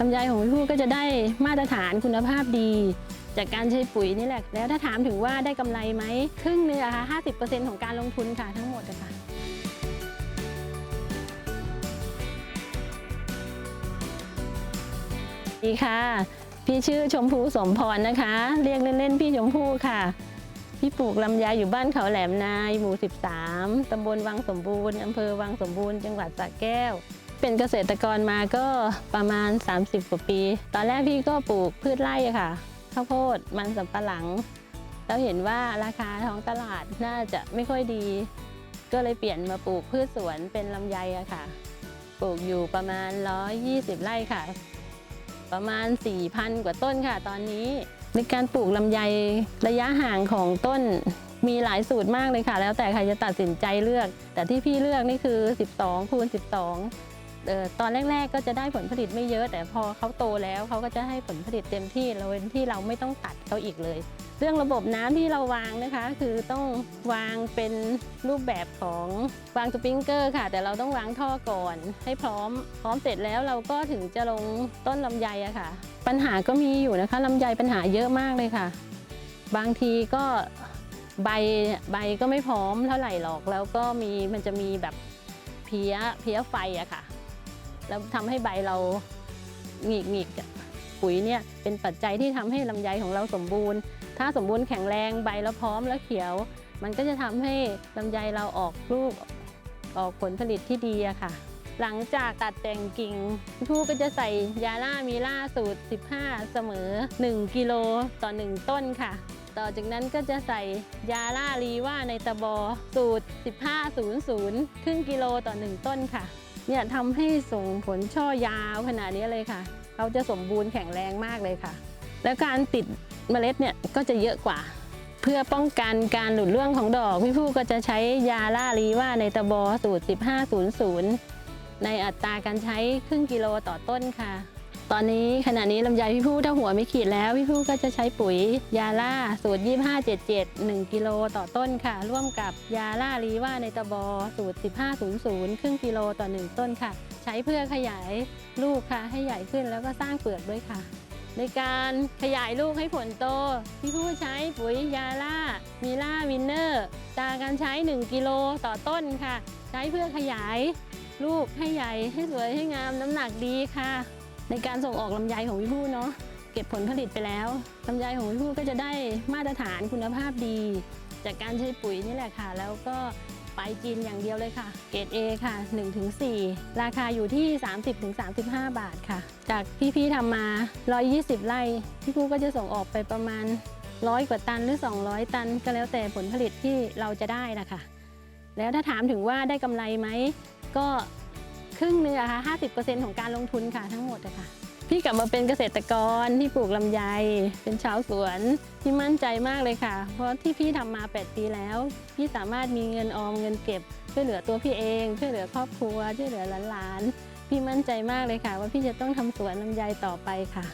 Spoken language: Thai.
ลำไยของพี่ผู้ก็จะได้มาตรฐานคุณภาพดี จากการใช้ปุ๋ยนี่แหละ แล้วถ้าถามถึงว่าได้กำไรไหมครึ่งหนึงอะค่ะ50%ของการลงทุนค่ะทั้งหมดอะค่ะดีค่ะ พี่ชื่อชมพูสมพรนะคะ เรียกเล่นๆพี่ชมพูค่ะพี่ปลูกลำไยอยู่บ้านเขาแหลมนายหมู่ 13 ตำบลวังสมบูรณ์ อำเภอวังสมบูรณ์ จังหวัดสระแก้ว เป็นเกษตรกรมาก็ประมาณ 30 กว่าปี ตอนแรกพี่ก็ปลูกพืชไร่ค่ะ ข้าวโพด มันสำปะหลัง แล้วเห็นว่าราคาท้องตลาดน่าจะไม่ค่อยดี ก็เลยเปลี่ยนมาปลูกพืชสวนเป็นลำไยอะค่ะ ปลูกอยู่ประมาณ 120 ไร่ค่ะ ประมาณ 4,000 กว่าต้นค่ะ ตอนนี้ ในการปลูกลำไยระยะห่างของต้นมีหลายสูตรมากเลยค่ะ แล้วแต่ใครจะตัดสินใจเลือก แต่ที่พี่เลือกนี่คือ 12คูณ12เอ่อ ตอนแรกๆก็จะได้ผลผลิตไม่เยอะ แต่พอเขาโตแล้วเขาก็จะให้ผลผลิตเต็มที่โดยที่เราไม่ต้องตัดเขาอีกเลย เรื่องระบบน้ำที่เราวางนะคะ คือต้องวางเป็นรูปแบบของวางสปริงเกอร์ค่ะ แต่เราต้องวางท่อก่อน ให้พร้อม พร้อมเสร็จแล้วเราก็ถึงจะลงต้นลำไยอะค่ะ ปัญหาก็มีอยู่นะคะลำไยปัญหาเยอะมากเลยค่ะ บางทีก็ใบใบก็ไม่พร้อมเท่าไหร่หรอกแล้วก็มีมันจะมีแบบเพี้ยเพี้ยไฟอะค่ะ แล้วทำให้ใบเราหงิกหงิกปุ๋ยเนี่ยเป็นปัจจัยที่ทำให้ลำไยของเราสมบูรณ์ ถ้าสมบูรณ์แข็งแรงใบเราพร้อมแล้วเขียว มันก็จะทำให้ลำไยเราออกลูกออกผลผลิตที่ดีอะค่ะ หลังจากตัดแต่งกิ่งผู้ก็จะใส่ยาล่ามีล่าสูตร 15 เสมอ 1 กิโลต่อ 1 ต้นค่ะ ต่อจากนั้นก็จะใส่ยาล่ารีว่าในตะบอสูตร 1500 ครึ่งกิโลต่อ 1 ต้นค่ะ เนี่ยทำให้ส่งผลช่อยาวขนาดนี้เลยค่ะ เขาจะสมบูรณ์แข็งแรงมากเลยค่ะ แล้วการติดเมล็ดเนี่ยก็จะเยอะกว่า เพื่อป้องกันการหลุดร่วงของดอก พี่ผู้ก็จะใช้ยาล่ารีว่าในตะบอสูตร 1500 ในอัตราการใช้ครึ่งกิโลต่อต้นค่ะ ตอนนี้ขณะนี้ลำไยพี่ผู้ถ้าหัวไม่ขีดแล้ว พี่ผู้ก็จะใช้ปุ๋ยยาล่าสูตร 2577 1 กิโลต่อต้นค่ะ ร่วมกับยาล่ารีว่าในตะบอสูตร 1500 ครึ่งกิโลต่อ 1 ต้นค่ะ ใช้เพื่อขยายลูกค่ะ ให้ใหญ่ขึ้นแล้วก็สร้างเปลือกด้วยค่ะ ในการขยายลูกให้ผลโต พี่ผู้ใช้ปุ๋ยยาล่ามีล่าวินเนอร์ตาการใช้ 1 กิโลต่อต้นค่ะ ใช้เพื่อขยายลูกให้ใหญ่ให้สวยให้งามน้ำหนักดีค่ะ ในการส่งออกลำไยของพี่ผู้เนาะเก็บผลผลิตไปแล้วลำไยของพี่ผู้ก็จะได้มาตรฐานคุณภาพดี จากการใช้ปุ๋ยนี่แหละค่ะ แล้วก็ไปจีนอย่างเดียวเลยค่ะ เกรด A ค่ะ 1-4 ราคาอยู่ที่ 30-35 บาทค่ะ จากที่พี่ทำมา 120 ไร่ พี่ผู้ก็จะส่งออกไปประมาณ 100 กว่าตันหรือ 200 ตัน ก็แล้วแต่ผลผลิตที่เราจะได้นะคะแล้วถ้าถามถึงว่าได้กำไรไหมก็ ครึ่งนึงอะค่ะห้าสิบเปอร์เซ็นต์ของการลงทุนค่ะทั้งหมดอะค่ะ พี่กลับมาเป็นเกษตรกรที่ปลูกลำไย เป็นชาวสวนที่มั่นใจมากเลยค่ะ เพราะที่พี่ทำมา 8 ปีแล้ว พี่สามารถมีเงินออมเงินเก็บช่วยเหลือตัวพี่เองช่วยเหลือครอบครัวช่วยเหลือหลานๆพี่มั่นใจมากเลยค่ะ ว่าพี่จะต้องทำสวนลำไยต่อไปค่ะ